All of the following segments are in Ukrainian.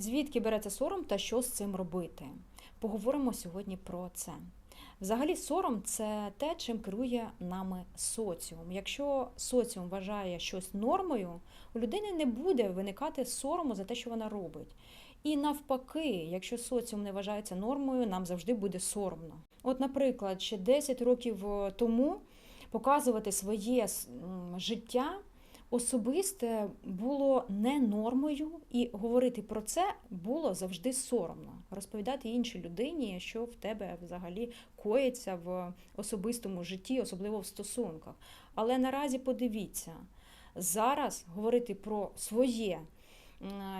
Звідки береться сором та що з цим робити? Поговоримо сьогодні про це. Взагалі, сором це те, чим керує нами соціум. Якщо соціум вважає щось нормою, у людини не буде виникати сорому за те, що вона робить. І навпаки, якщо соціум не вважається нормою, нам завжди буде соромно. От, наприклад, ще 10 років е, тому показувати своє життя особисте було не нормою, і говорити про це було завжди соромно. Розповідати іншій людині, що в тебе взагалі коїться в особистому житті, особливо в стосунках. Але наразі подивіться, зараз говорити про своє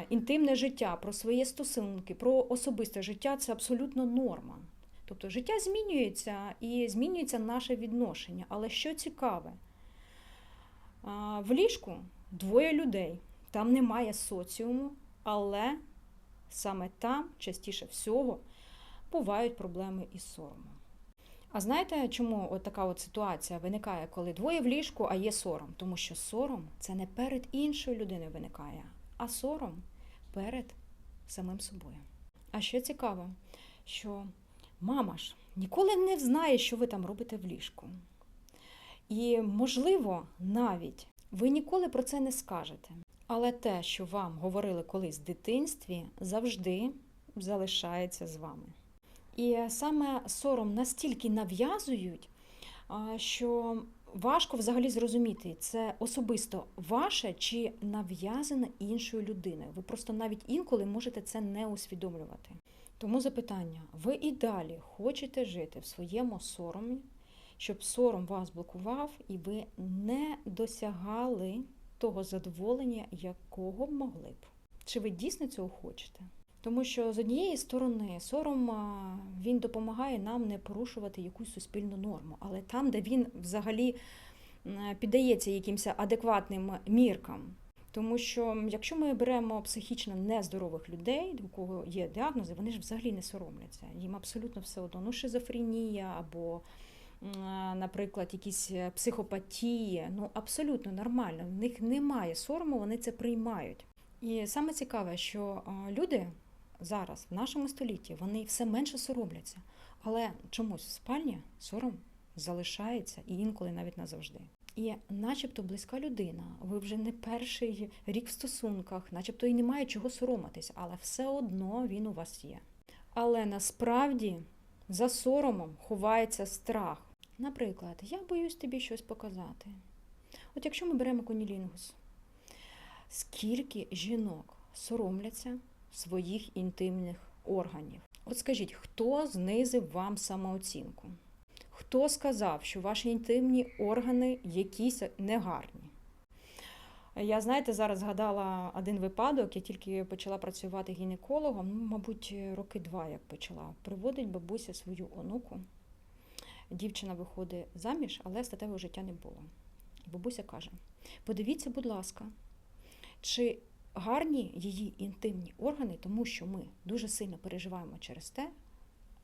інтимне життя, про свої стосунки, про особисте життя це абсолютно норма. Тобто життя змінюється і змінюється наше відношення. Але що цікаве, в ліжку двоє людей, там немає соціуму, але саме там частіше всього бувають проблеми із соромом. А знаєте, чому от така от ситуація виникає, коли двоє в ліжку, а є сором? Тому що сором це не перед іншою людиною виникає, а сором перед самим собою. А ще цікаво, що мама ж ніколи не знає, що ви там робите в ліжку. І, можливо, навіть ви ніколи про це не скажете. Але те, що вам говорили колись в дитинстві, завжди залишається з вами. І саме сором настільки нав'язують, що важко взагалі зрозуміти, це особисто ваше чи нав'язане іншою людиною. Ви просто навіть інколи можете це не усвідомлювати. Тому запитання: ви і далі хочете жити в своєму соромі, щоб сором вас блокував, і ви не досягали того задоволення, якого б могли б. Чи ви дійсно цього хочете? Тому що з однієї сторони сором він допомагає нам не порушувати якусь суспільну норму, але там, де він взагалі піддається якимось адекватним міркам. Тому що якщо ми беремо психічно нездорових людей, у кого є діагнози, вони ж взагалі не соромляться. Їм абсолютно все одно. Ну, шизофренія або, наприклад, якісь психопатії. Ну, абсолютно нормально. В них немає сорому, вони це приймають. І саме цікаве, що люди зараз, в нашому столітті, вони все менше соромляться. Але чомусь в спальні сором залишається і інколи навіть назавжди. І начебто близька людина, ви вже не перший рік в стосунках, начебто і немає чого соромитись, але все одно він у вас є. Але насправді за соромом ховається страх. Наприклад, я боюсь тобі щось показати. От якщо ми беремо конілінгус, скільки жінок соромляться своїх інтимних органів? От скажіть, хто знизив вам самооцінку? Хто сказав, що ваші інтимні органи якісь негарні? Я, знаєте, зараз згадала один випадок, я тільки почала працювати гінекологом, ну, мабуть, роки два як почала. Приводить бабуся свою онуку. Дівчина виходить заміж, але статевого життя не було. І бабуся каже: подивіться, будь ласка, чи гарні її інтимні органи, тому що ми дуже сильно переживаємо через те,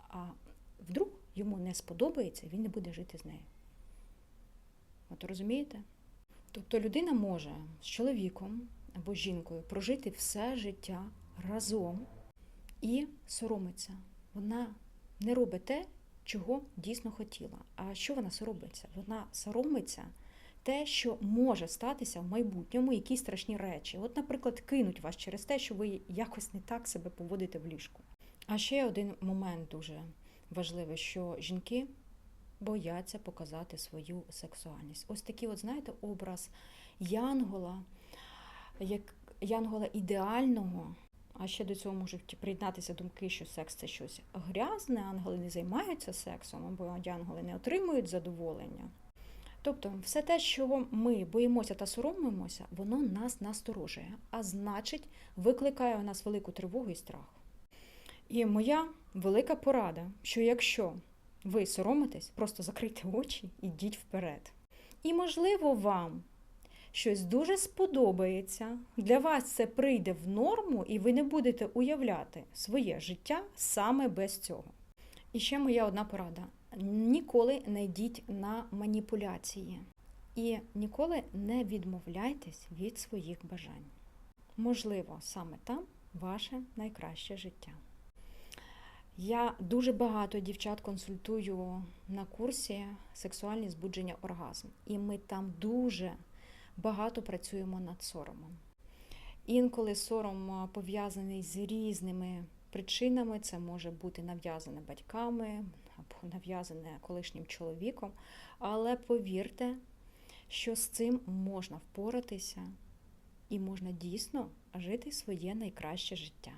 а вдруг йому не сподобається, він не буде жити з нею. От розумієте? Тобто людина може з чоловіком або жінкою прожити все життя разом і соромиться. Вона не робить те, чого дійсно хотіла. А що вона соромиться? Вона соромиться те, що може статися в майбутньому якісь страшні речі. От, наприклад, кинуть вас через те, що ви якось не так себе поводите в ліжку. А ще один момент дуже важливий, що жінки бояться показати свою сексуальність. Ось такий, от, знаєте, образ янгола, як янгола ідеального. А ще до цього можуть приєднатися думки, що секс це щось грязне, ангели не займаються сексом, або янголи не отримують задоволення. Тобто, все те, що ми боїмося та соромимося, воно нас насторожує, а значить, викликає у нас велику тривогу і страх. І моя велика порада, що якщо ви соромитесь, просто закрийте очі і йдіть вперед. І, можливо, вам щось дуже сподобається, для вас це прийде в норму, і ви не будете уявляти своє життя саме без цього. І ще моя одна порада: ніколи не йдіть на маніпуляції і ніколи не відмовляйтесь від своїх бажань. Можливо, саме там ваше найкраще життя. Я дуже багато дівчат консультую на курсі сексуальні збудження оргазм, і ми там дуже багато працюємо над соромом. Інколи сором пов'язаний з різними причинами. Це може бути нав'язане батьками або нав'язане колишнім чоловіком. Але повірте, що з цим можна впоратися і можна дійсно жити своє найкраще життя.